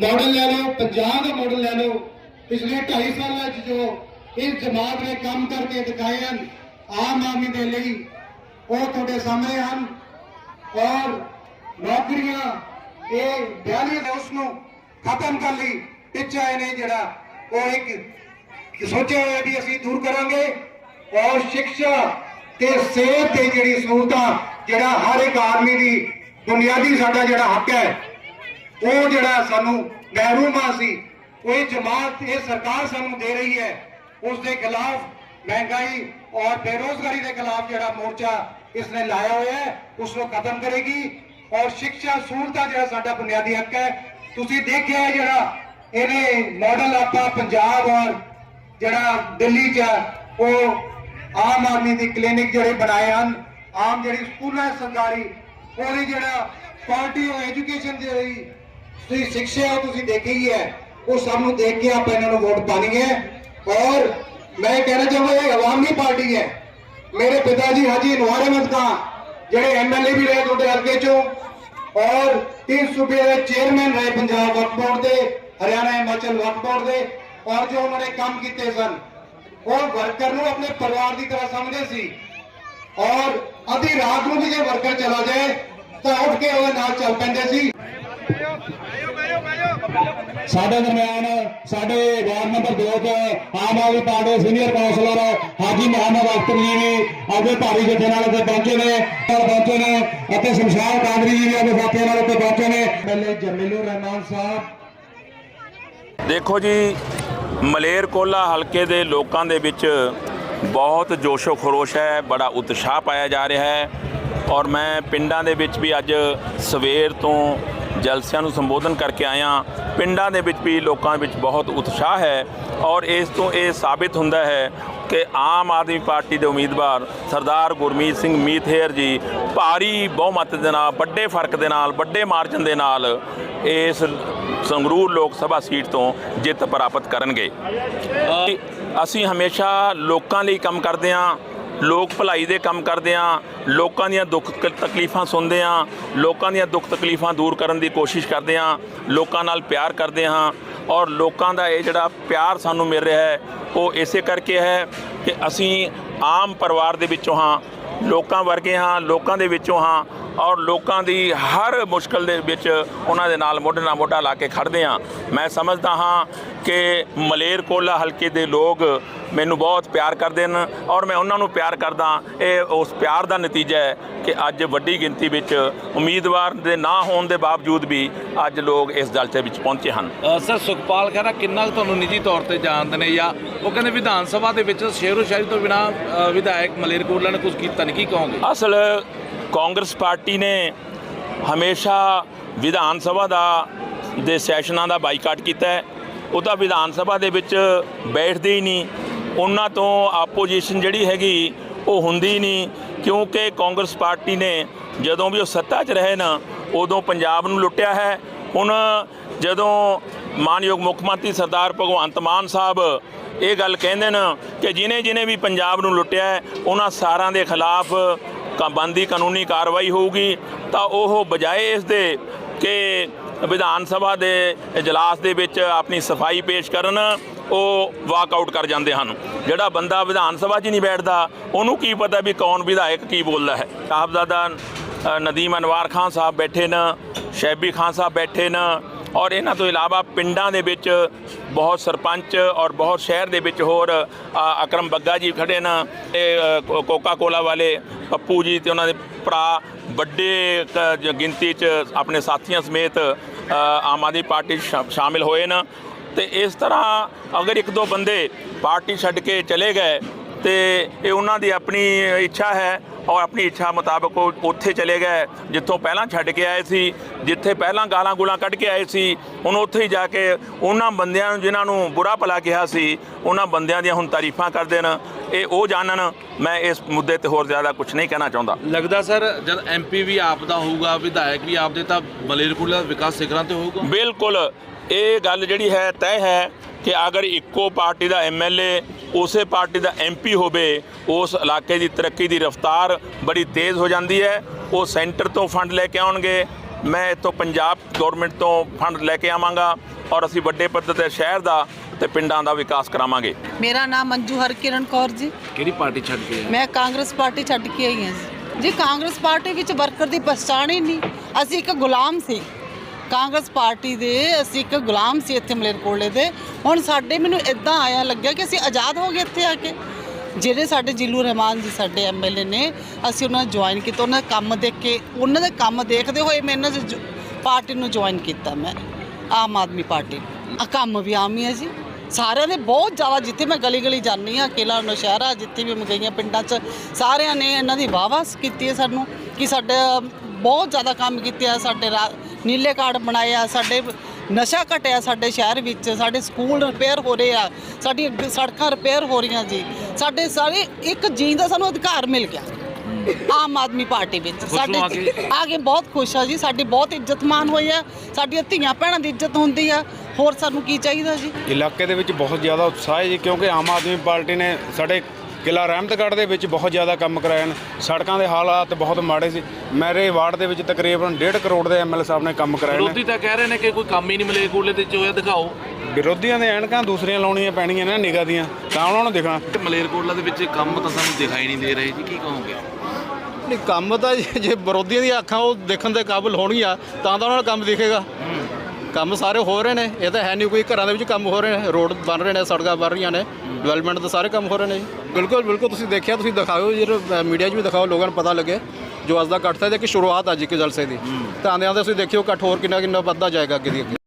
Model ਲੈ ਲਓ ਪੰਜਾਬ ਦਾ model ਲੈ ਲਓ। ਪਿਛਲੇ 2.5 ਸਾਲਾਂ 'ਚ ਜੋ ਇਸ ਜਮਾਤ ਨੇ ਕੰਮ ਕਰਕੇ ਦਿਖਾਏ ਹਨ, ਆਮ ਆਦਮੀ ਦੇ ਲਈ, ਉਹ ਤੁਹਾਡੇ ਸਾਹਮਣੇ ਹਨ। ਔਰ ਨੌਕਰੀਆਂ, ਇਹ 42 ਅਗਸਤ ਨੂੰ ਖਤਮ ਕਰ ਲਈ ਪਿੱਛੇ ਆਏ ਨੇ ਜਿਹੜਾ ਉਹ ਇੱਕ ਸੋਚਿਆ ਹੋਇਆ ਵੀ ਅਸੀਂ ਦੂਰ ਕਰਾਂਗੇ। ਔਰ ਸਿੱਖਿਆ ਤੇ ਸਿਹਤ ਤੇ ਜਿਹੜੀ ਸਹੂਲਤਾਂ, ਜਿਹੜਾ ਹਰ ਇੱਕ ਆਦਮੀ ਦੀ ਬੁਨਿਆਦੀ ਸਾਡਾ ਜਿਹੜਾ ਹੱਕ ਹੈ ਉਹ ਜਿਹੜਾ ਸਾਨੂੰ ਮਹਿਰੂਮਾ ਸੀ ਕੋਈ ਜਮਾਤ ਇਹ ਸਰਕਾਰ ਸਾਨੂੰ ਦੇ ਰਹੀ ਹੈ ਉਸ ਦੇ ਖਿਲਾਫ ਮਹਿੰਗਾਈ ਔਰ ਬੇਰੋਜ਼ਗਾਰੀ ਦੇ ਖਿਲਾਫ ਜਿਹੜਾ ਮੋਰਚਾ ਇਸ ਨੇ ਲਾਇਆ ਹੋਇਆ ਹੈ ਉਸ ਨੂੰ ਖਤਮ ਕਰੇਗੀ ਔਰ ਸਿੱਖਿਆ ਸਹੂਲਤਾਂ ਜਿਹੜਾ ਸਾਡਾ ਬੁਨਿਆਦੀ ਹੱਕ ਹੈ ਤੁਸੀਂ ਦੇਖਿਆ ਜਿਹੜਾ ਇਹਨੇ ਮਾਡਲ ਆਪਾਂ ਪੰਜਾਬ ਔਰ ਜਿਹੜਾ ਦਿੱਲੀ 'ਚ ਹੈ, ਉਹ ਆਮ ਆਦਮੀ ਦੀ ਕਲੀਨਿਕ ਜਿਹੜੇ ਬਣਾਏ ਹਨ ਆਮ ਜਿਹੜੀ ਸਕੂਲਾਂ ਸਰਕਾਰੀ ਉਹਦੀ ਜਿਹੜਾ ਕੁਆਲਿਟੀ ਆਫ ਐਜੂਕੇਸ਼ਨ ਜਿਹੜੀ ਤੁਸੀਂ ਸਿੱਖਿਆ ਤੁਸੀਂ ਦੇਖੀ ਹੀ ਹੈ। ਉਹ ਸਭ ਨੂੰ ਦੇਖ ਕੇ ਆਪਾਂ ਇਹਨਾਂ ਨੂੰ ਵੋਟ ਪਾਣੀ ਹੈ। ਔਰ ਮੈਂ ਕਹਿਣਾ ਚਾਹੁੰਦਾ ਇਹ ਆਵਾਮੀ ਪਾਰਟੀ ਹੈ। ਮੇਰੇ ਪਿਤਾ ਜੀ ਹਾਜੀ ਅਨਵਾਰ ਅਹਿਮਦ ਖਾਨ ਜਿਹੜੇ ਐਮਐਲਏ ਵੀ ਰਹੇ ਤੁਹਾਡੇ ਹਲਕੇ ਚੋਂ, ਔਰ ਤਿੰਨ ਸੂਬੇ ਦੇ ਚੇਅਰਮੈਨ ਰਹੇ ਪੰਜਾਬ ਵਕਫ ਬੋਰਡ ਦੇ, ਹਰਿਆਣਾ ਹਿਮਾਚਲ ਵਕਫ ਬੋਰਡ ਦੇ, ਔਰ ਜੋ ਉਹਨਾਂ ਨੇ ਕੰਮ ਕੀਤੇ ਸਨ। ਉਹ ਵਰਕਰ ਨੂੰ ਆਪਣੇ ਪਰਿਵਾਰ ਦੀ ਤਰ੍ਹਾਂ ਸਮਝਦੇ ਸੀ। ਔਰ ਅੱਧੀ ਰਾਤ ਨੂੰ ਵੀ ਜੇ ਵਰਕਰ ਚਲਾ ਜਾਏ, ਤਾਂ ਉੱਠ ਕੇ ਉਹਦੇ ਨਾਲ ਚੱਲ ਪੈਂਦੇ ਸੀ। ਸਾਡੇ ਦਰਮਿਆਨ ਸਾਡੇ ਵਾਰਡ ਨੰਬਰ 2 ਤੋਂ ਆਮ ਆਦਮੀ ਪਾਰਟੀ ਦੇ ਸੀਨੀਅਰ ਕਾਉਂਸਲਰ ਹਾਜੀ ਮੁਹੰਮਦ ਅਖਤਰ ਜੀ ਵੀ ਆਪਣੇ ਭਾਰੀ ਜਥੇ ਨਾਲ ਇੱਥੇ ਪਹੁੰਚੇ ਨੇ ਨਾਲ ਪਹੁੰਚੇ ਨੇ ਅਤੇ ਸ਼ਮਸ਼ਾਨ ਕਾਦਰੀ ਜੀ ਵੀ ਆਪਣੇ ਸਾਥੀਆਂ ਨਾਲ ਇੱਥੇ ਪਹੁੰਚੇ ਨੇ। ਐਮਐਲਏ ਜਮੀਲੁਰ ਰਹਿਮਾਨ ਸਾਹਿਬ। ਦੇਖੋ ਜੀ ਮਲੇਰਕੋਲਾ ਹਲਕੇ ਦੇ ਲੋਕਾਂ ਦੇ ਵਿੱਚ ਬਹੁਤ ਜੋਸ਼ੋ ਖਰੋਸ਼ ਹੈ ਬੜਾ ਉਤਸ਼ਾਹ ਪਾਇਆ ਜਾ ਰਿਹਾ ਹੈ ਔਰ ਮੈਂ ਪਿੰਡਾਂ ਦੇ ਵਿੱਚ ਵੀ ਅੱਜ ਸਵੇਰ ਤੋਂ ਜਲਸਿਆਂ ਨੂੰ ਸੰਬੋਧਨ ਕਰਕੇ ਆਇਆ ਪਿੰਡਾਂ ਦੇ ਵਿੱਚ ਵੀ ਲੋਕਾਂ ਵਿੱਚ ਬਹੁਤ ਉਤਸ਼ਾਹ ਹੈ ਔਰ ਇਸ ਤੋਂ ਇਹ ਸਾਬਿਤ ਹੁੰਦਾ ਹੈ ਕਿ ਆਮ ਆਦਮੀ ਪਾਰਟੀ ਦੇ ਉਮੀਦਵਾਰ ਸਰਦਾਰ ਗੁਰਮੀਤ ਸਿੰਘ ਮੀਥੇਰ ਜੀ ਭਾਰੀ ਬਹੁਮਤ ਦੇ ਨਾਲ ਵੱਡੇ ਫ਼ਰਕ ਦੇ ਨਾਲ ਵੱਡੇ ਮਾਰਜਨ ਦੇ ਨਾਲ ਇਸ ਸੰਗਰੂਰ ਲੋਕ ਸਭਾ ਸੀਟ ਤੋਂ ਜਿੱਤ ਪ੍ਰਾਪਤ ਕਰਨਗੇ। ਅਸੀਂ ਹਮੇਸ਼ਾ ਲੋਕਾਂ ਲਈ ਕੰਮ ਕਰਦੇ ਹਾਂ। ਲੋਕ ਭਲਾਈ ਦੇ ਕੰਮ ਕਰਦੇ ਹਾਂ, ਲੋਕਾਂ ਦੀਆਂ ਦੁੱਖ ਤਕਲੀਫਾਂ ਸੁਣਦੇ ਹਾਂ, ਲੋਕਾਂ ਦੀਆਂ ਦੁੱਖ ਤਕਲੀਫਾਂ ਦੂਰ ਕਰਨ ਦੀ ਕੋਸ਼ਿਸ਼ ਕਰਦੇ ਹਾਂ, ਲੋਕਾਂ ਨਾਲ ਪਿਆਰ ਕਰਦੇ ਹਾਂ ਔਰ ਲੋਕਾਂ ਦਾ ਇਹ ਜਿਹੜਾ ਪਿਆਰ ਸਾਨੂੰ ਮਿਲ ਰਿਹਾ ਹੈ, ਉਹ ਇਸੇ ਕਰਕੇ ਹੈ ਕਿ ਅਸੀਂ ਆਮ ਪਰਿਵਾਰ ਦੇ ਵਿੱਚੋਂ ਹਾਂ, ਲੋਕਾਂ ਵਰਗੇ ਹਾਂ, ਲੋਕਾਂ ਦੇ ਵਿੱਚੋਂ ਹਾਂ ਔਰ ਲੋਕਾਂ ਦੀ ਹਰ ਮੁਸ਼ਕਲ ਦੇ ਵਿੱਚ ਉਹਨਾਂ ਦੇ ਨਾਲ ਮੋਢੇ ਨਾਲ ਮੋਢਾ ਲਾ ਕੇ ਖੜਦੇ ਹਾਂ। ਮੈਂ ਸਮਝਦਾ ਹਾਂ ਕਿ ਮਲੇਰਕੋਲਾ ਹਲਕੇ ਦੇ ਲੋਕ ਮੈਨੂੰ ਬਹੁਤ ਪਿਆਰ ਕਰਦੇ ਨੇ ਔਰ ਮੈਂ ਉਹਨਾਂ ਨੂੰ ਪਿਆਰ ਕਰਦਾ ਇਹ ਉਸ ਪਿਆਰ ਦਾ ਨਤੀਜਾ ਹੈ ਕਿ ਅੱਜ ਵੱਡੀ ਗਿਣਤੀ ਵਿੱਚ ਉਮੀਦਵਾਰ ਦੇ ਨਾ ਹੋਣ ਦੇ ਬਾਵਜੂਦ ਵੀ ਅੱਜ ਲੋਕ ਇਸ ਦਲਚੇ ਵਿੱਚ ਪਹੁੰਚੇ ਹਨ। ਸਰ ਸੁਖਪਾਲ ਖਹਿਰਾ ਕਿੰਨਾ ਕੁ ਤੁਹਾਨੂੰ ਨਿੱਜੀ ਤੌਰ ਤੇ ਜਾਣਦੇ ਨੇ ਜਾਂ ਉਹ ਕਹਿੰਦੇ ਵਿਧਾਨ ਸਭਾ ਦੇ ਵਿੱਚ ਸ਼ੇਰੋ ਸ਼ਾਇਰੀ ਤੋਂ ਬਿਨਾ ਵਿਧਾਇਕ ਮਲੇਰਕੋਟਲਾ ਨੇ ਕੁਝ ਕੀਤਾ ਨਹੀਂ ਕੀ ਕਹੋਗੇ? ਅਸਲ ਕਾਂਗਰਸ ਪਾਰਟੀ ਨੇ ਹਮੇਸ਼ਾ ਵਿਧਾਨ ਸਭਾ ਦਾ ਦੇ ਸੈਸ਼ਨਾਂ ਦਾ ਬਾਈਕਾਟ ਕੀਤਾ ਹੈ। ਉਹ ਤਾਂ ਵਿਧਾਨ ਸਭਾ ਦੇ ਵਿੱਚ ਬੈਠਦੇ ਹੀ ਨਹੀਂ। ਉਹਨਾਂ ਤੋਂ ਆਪੋਜੀਸ਼ਨ ਜਿਹੜੀ ਹੈਗੀ, ਉਹ ਹੁੰਦੀ ਨਹੀਂ। ਕਿਉਂਕਿ ਕਾਂਗਰਸ ਪਾਰਟੀ ਨੇ ਜਦੋਂ ਵੀ ਉਹ ਸੱਤਾ 'ਚ ਰਹੇ ਨਾ, ਉਦੋਂ ਪੰਜਾਬ ਨੂੰ ਲੁੱਟਿਆ ਹੈ। ਹੁਣ ਜਦੋਂ ਮਾਨਯੋਗ ਮੁੱਖ ਮੰਤਰੀ ਸਰਦਾਰ ਭਗਵੰਤ ਮਾਨ ਸਾਹਿਬ ਇਹ ਗੱਲ ਕਹਿੰਦੇ ਨੇ ਕਿ ਜਿਨੇ ਜਿਨੇ ਵੀ ਪੰਜਾਬ ਨੂੰ ਲੁੱਟਿਆ ਉਹਨਾਂ ਸਾਰਿਆਂ ਦੇ ਖਿਲਾਫ ਕ- ਬਣਦੀ ਕਾਨੂੰਨੀ ਕਾਰਵਾਈ ਹੋਊਗੀ। ਤਾਂ ਉਹ ਬਜਾਏ ਇਸ ਦੇ ਕਿ ਵਿਧਾਨ ਸਭਾ ਦੇ ਇਜਲਾਸ ਦੇ ਵਿੱਚ ਆਪਣੀ ਸਫ਼ਾਈ ਪੇਸ਼ ਕਰਨ ਉਹ ਵਾਕ ਆਊਟ ਕਰ ਜਾਂਦੇ ਹਨ। ਜਿਹੜਾ ਬੰਦਾ ਵਿਧਾਨ ਸਭਾ 'ਚ ਨਹੀਂ ਬੈਠਦਾ, ਉਹਨੂੰ ਕੀ ਪਤਾ ਵੀ ਕੌਣ ਵਿਧਾਇਕ ਕੀ ਬੋਲਦਾ ਹੈ। ਸਾਹਿਬਜ਼ਾਦਾ ਨਦੀਮ ਅਨਵਾਰ ਖਾਨ ਸਾਹਿਬ ਬੈਠੇ ਨੇ ਸ਼ੈਬੀ ਖਾਨ ਸਾਹਿਬ ਬੈਠੇ ਨੇ ਔਰ ਇਹਨਾਂ ਤੋਂ ਇਲਾਵਾ ਪਿੰਡਾਂ ਦੇ ਵਿੱਚ ਬਹੁਤ ਸਰਪੰਚ ਔਰ ਬਹੁਤ ਸ਼ਹਿਰ ਦੇ ਵਿੱਚ ਹੋਰ ਅਕਰਮ ਬੱਗਾ ਜੀ ਖੜੇ ਨੇ ਤੇ ਕੋਕਾ ਕੋਲਾ ਵਾਲੇ, ਪੱਪੂ ਜੀ ਤੇ ਉਹਨਾਂ ਦੇ ਭਰਾ, ਵੱਡੇ ਗਿਣਤੀ 'ਚ ਆਪਣੇ ਸਾਥੀਆਂ ਸਮੇਤ ਆਮ ਆਦਮੀ ਪਾਰਟੀ 'ਚ ਸ਼ਾਮਿਲ ਹੋਏ ਨੇ। ਤੇ ਇਸ ਤਰ੍ਹਾਂ ਅਗਰ ਇੱਕ ਦੋ ਬੰਦੇ ਪਾਰਟੀ ਛੱਡ ਕੇ ਚਲੇ ਗਏ ਤੇ ਇਹ ਉਹਨਾਂ ਦੀ ਆਪਣੀ ਇੱਛਾ ਹੈ ਔਰ ਆਪਣੀ ਇੱਛਾ ਮੁਤਾਬਕ ਉਹ ਉੱਥੇ ਚਲੇ ਗਏ ਜਿੱਥੋਂ ਪਹਿਲਾਂ ਛੱਡ ਕੇ ਆਏ ਸੀ ਜਿੱਥੇ ਪਹਿਲਾਂ ਗਾਲਾਂ ਗੂਲਾਂ ਕੱਢ ਕੇ ਆਏ ਸੀ ਹੁਣ ਉੱਥੇ ਹੀ ਜਾ ਕੇ ਉਹਨਾਂ ਬੰਦਿਆਂ ਨੂੰ ਜਿਨ੍ਹਾਂ ਨੂੰ ਬੁਰਾ ਭਲਾ ਕਿਹਾ ਸੀ ਉਹਨਾਂ ਬੰਦਿਆਂ ਦੀਆਂ ਹੁਣ ਤਾਰੀਫਾਂ ਕਰਦੇ ਨੇ ਇਹ ਉਹ ਜਾਣਨ ਮੈਂ ਇਸ ਮੁੱਦੇ ਤੇ ਹੋਰ ਜ਼ਿਆਦਾ ਕੁਝ ਨਹੀਂ ਕਹਿਣਾ ਚਾਹੁੰਦਾ। ਲੱਗਦਾ ਸਰ ਜਦ ਐਮਪੀ ਵੀ ਆਪ ਦਾ ਹੋਊਗਾ ਵਿਧਾਇਕ ਵੀ ਆਪ ਦੇ ਤਾਂ ਮਲੇਰਕੋਟਲਾ ਦਾ ਵਿਕਾਸ ਸਿਖਰਾਂ ਤੇ ਹੋਊਗਾ? ਬਿਲਕੁਲ। ਇਹ ਗੱਲ ਜਿਹੜੀ ਹੈ ਤੈਅ ਹੈ ਕਿ ਅਗਰ ਇੱਕੋ ਪਾਰਟੀ ਦਾ ਐਮਐਲਏ ਉਸੇ ਪਾਰਟੀ ਦਾ ਐਮਪੀ ਹੋਵੇ ਉਸ ਇਲਾਕੇ ਦੀ ਤਰੱਕੀ ਦੀ ਰਫ਼ਤਾਰ ਬੜੀ ਤੇਜ਼ ਹੋ ਜਾਂਦੀ ਹੈ। ਉਹ ਸੈਂਟਰ ਤੋਂ ਫੰਡ ਲੈ ਕੇ ਆਉਣਗੇ। ਮੈਂ ਇੱਥੋਂ ਪੰਜਾਬ ਗਵਰਨਮੈਂਟ ਤੋਂ ਫੰਡ ਲੈ ਕੇ ਆਵਾਂਗਾ ਔਰ ਅਸੀਂ ਵੱਡੇ ਪੱਧਰ ਤੇ ਸ਼ਹਿਰ ਦਾ ਤੇ ਪਿੰਡਾਂ ਦਾ ਵਿਕਾਸ ਕਰਾਵਾਂਗੇ। ਮੇਰਾ ਨਾਮ ਮੰਜੂ ਹਰਕਿਰਨ ਕੌਰ ਜੀ। ਕਿਹੜੀ ਪਾਰਟੀ ਛੱਡ ਕੇ ਆਏ? ਮੈਂ ਕਾਂਗਰਸ ਪਾਰਟੀ ਛੱਡ ਕੇ ਆਈ ਹਾਂ ਜੀ। ਜੀ ਕਾਂਗਰਸ ਪਾਰਟੀ ਵਿੱਚ ਵਰਕਰ ਦੀ ਪਛਾਣ ਹੀ ਨਹੀਂ। ਅਸੀਂ ਇੱਕ ਗੁਲਾਮ ਸੀ। ਕਾਂਗਰਸ ਪਾਰਟੀ ਦੇ ਅਸੀਂ ਇੱਕ ਗੁਲਾਮ ਸੀ ਇੱਥੇ ਮਲੇਰਕੋਟਲੇ ਦੇ। ਹੁਣ ਸਾਡੇ ਮੈਨੂੰ ਇਦਾਂ ਆਇਆ ਲੱਗਿਆ ਕਿ ਅਸੀਂ ਆਜ਼ਾਦ ਹੋ ਗਏ ਇੱਥੇ ਆ ਕੇ। ਜਿਹੜੇ ਸਾਡੇ ਜਿੱਲੂ ਰਹਿਮਾਨ ਜੀ ਸਾਡੇ ਐਮਐਲਏ ਨੇ, ਅਸੀਂ ਉਹਨਾਂ ਨੂੰ ਜੁਆਇਨ ਕੀਤਾ, ਉਹਨਾਂ ਦਾ ਕੰਮ ਦੇਖ ਕੇ, ਉਹਨਾਂ ਦੇ ਕੰਮ ਦੇਖਦੇ ਹੋਏ ਮੈਂ ਇਹਨਾਂ ਦੀ ਪਾਰਟੀ ਨੂੰ ਜੁਆਇਨ ਕੀਤਾ ਮੈਂ, ਆਮ ਆਦਮੀ ਪਾਰਟੀ ਆ ਕੰਮ ਵੀ ਆਮ ਹੀ ਹੈ ਜੀ। ਸਾਰਿਆਂ ਦੇ ਬਹੁਤ ਜ਼ਿਆਦਾ, ਜਿੱਥੇ ਮੈਂ ਗਲੀ ਗਲੀ ਜਾਂਦੀ ਆ ਕਿਲਾ ਨੌਸ਼ਹਿਰਾ, ਜਿੱਥੇ ਵੀ ਮੈਂ ਗਈਆਂ ਪਿੰਡਾਂ 'ਚ, ਸਾਰਿਆਂ ਨੇ ਇਹਨਾਂ ਦੀ ਵਾਹਵਾ ਕੀਤੀ ਹੈ ਸਾਨੂੰ ਕਿ ਸਾਡਾ ਬਹੁਤ ਜ਼ਿਆਦਾ ਕੰਮ ਕੀਤੇ ਆ, ਸਾਡੇ ਰਾ- ਨੀਲੇ ਕਾਰਡ ਬਣਾਏ ਆ ਸਾਡੇ ਨਸ਼ਾ ਘਟਿਆ ਸਾਡੇ ਸ਼ਹਿਰ ਵਿੱਚ ਸਾਡੇ ਸਕੂਲ ਰਿਪੇਅਰ ਹੋ ਰਹੇ ਆ ਸਾਡੀ ਸੜਕਾਂ ਰਿਪੇਅਰ ਹੋ ਰਹੀਆਂ ਜੀ। ਸਾਡੇ ਸਾਰੇ ਇੱਕ ਜੀਣ ਦਾ ਸਾਨੂੰ ਅਧਿਕਾਰ ਮਿਲ ਗਿਆ। ਆਮ ਆਦਮੀ ਪਾਰਟੀ ਵਿੱਚ। ਹੋ ਆ ਕੇ? ਆ ਕੇ ਬਹੁਤ ਖੁਸ਼ ਆ ਜੀ। ਸਾਡੀ ਬਹੁਤ ਇੱਜ਼ਤ ਮਾਨ ਹੋਈ ਆ। ਸਾਡੀਆਂ ਧੀਆਂ ਭੈਣਾਂ ਦੀ ਇੱਜ਼ਤ ਹੁੰਦੀ ਆ। ਹੋਰ ਸਾਨੂੰ ਕੀ ਚਾਹੀਦਾ ਜੀ? ਇਲਾਕੇ ਦੇ ਵਿੱਚ ਬਹੁਤ ਜ਼ਿਆਦਾ ਉਤਸ਼ਾਹ ਹੈ ਜੀ ਕਿਉਂਕਿ ਆਮ ਆਦਮੀ ਪਾਰਟੀ ਨੇ ਸਾਡੇ ਕਿਲਾ ਰਹਿਮਤਗੜ੍ਹ ਦੇ ਵਿੱਚ ਬਹੁਤ ਜ਼ਿਆਦਾ ਕੰਮ ਕਰਾਏ ਨੇ। ਸੜਕਾਂ ਦੇ ਹਾਲਾਤ ਬਹੁਤ ਮਾੜੇ ਸੀ। ਮੇਰੇ ਵਾਰਡ ਦੇ ਵਿੱਚ ਤਕਰੀਬਨ 1.5 ਕਰੋੜ ਦੇ ਐਮਐਲ ਸਾਹਿਬ ਨੇ ਕੰਮ ਕਰਾਏ ਵਿਰੋਧੀ ਨੇ ਤਾਂ ਕਹਿ ਰਹੇ ਨੇ ਕਿ ਕੋਈ ਕੰਮ ਹੀ ਨਹੀਂ ਮਲੇਰਕੋਟਲੇ ਤੇ ਜੋ ਹੈ ਦਿਖਾਓ। ਵਿਰੋਧੀਆਂ ਦੇ ਐਨਕਾਂ ਦੂਸਰੀਆਂ ਲਾਉਣੀਆਂ ਪੈਣੀਆਂ ਨੇ ਨਿਗਾਹ ਦੀਆਂ। ਤਾਂ ਉਹਨਾਂ ਨੂੰ ਦਿਖਣਾ ਤੇ ਮਲੇਰਕੋਟਲਾ ਦੇ ਵਿੱਚ ਕੰਮ ਤਾਂ ਸਾਨੂੰ ਦਿਖਾਈ ਨਹੀਂ ਦੇ ਰਹੇ ਜੀ ਕੀ ਕਹੋਗੇ? ਨਹੀਂ ਕੰਮ ਤਾਂ ਜੇ ਜੇ ਵਿਰੋਧੀਆਂ ਦੀਆਂ ਅੱਖਾਂ ਉਹ ਦੇਖਣ ਦੇ ਕਾਬਿਲ ਹੋਣਗੀਆਂ ਤਾਂ ਤਾਂ ਉਹਨਾਂ ਨੂੰ ਕੰਮ ਦਿਖੇਗਾ। ਕੰਮ ਸਾਰੇ ਹੋ ਰਹੇ ਨੇ ਇਹ ਤਾਂ ਹੈ ਨਹੀਂ ਕੋਈ ਘਰਾਂ ਦੇ ਵਿੱਚ ਕੰਮ ਹੋ ਰਹੇ ਨੇ ਰੋਡ ਬਣ ਰਹੇ ਨੇ ਸੜਕਾਂ ਬਣ ਰਹੀਆਂ ਨੇ ਡਿਵੈਲਪਮੈਂਟ ਦੇ ਸਾਰੇ ਕੰਮ ਹੋ ਰਹੇ ਨੇ ਜੀ। ਬਿਲਕੁਲ ਬਿਲਕੁਲ ਤੁਸੀਂ ਦੇਖਿਆ ਤੁਸੀਂ ਦਿਖਾਓ ਜਿਹੜਾ ਮੀਡੀਆ 'ਚ ਵੀ ਦਿਖਾਓ ਲੋਕਾਂ ਨੂੰ ਪਤਾ ਲੱਗੇ ਜੋ ਅੱਜ ਦਾ ਇਕੱਠ था ਕਿ ਸ਼ੁਰੂਆਤ ਅੱਜ ਕੇ ਜਲਸੇ ਦੀ। ਤਾਂ ਆਉਂਦੇ ਆਉਂਦੇ ਤੁਸੀਂ ਦੇਖਿਓ ਇਕੱਠ ਹੋਰ ਕਿੰਨਾ ਕਿੰਨਾ ਵੱਧਦਾ ਜਾਏਗਾ ਅੱਗੇ ਦੀ ਅੱਗੇ।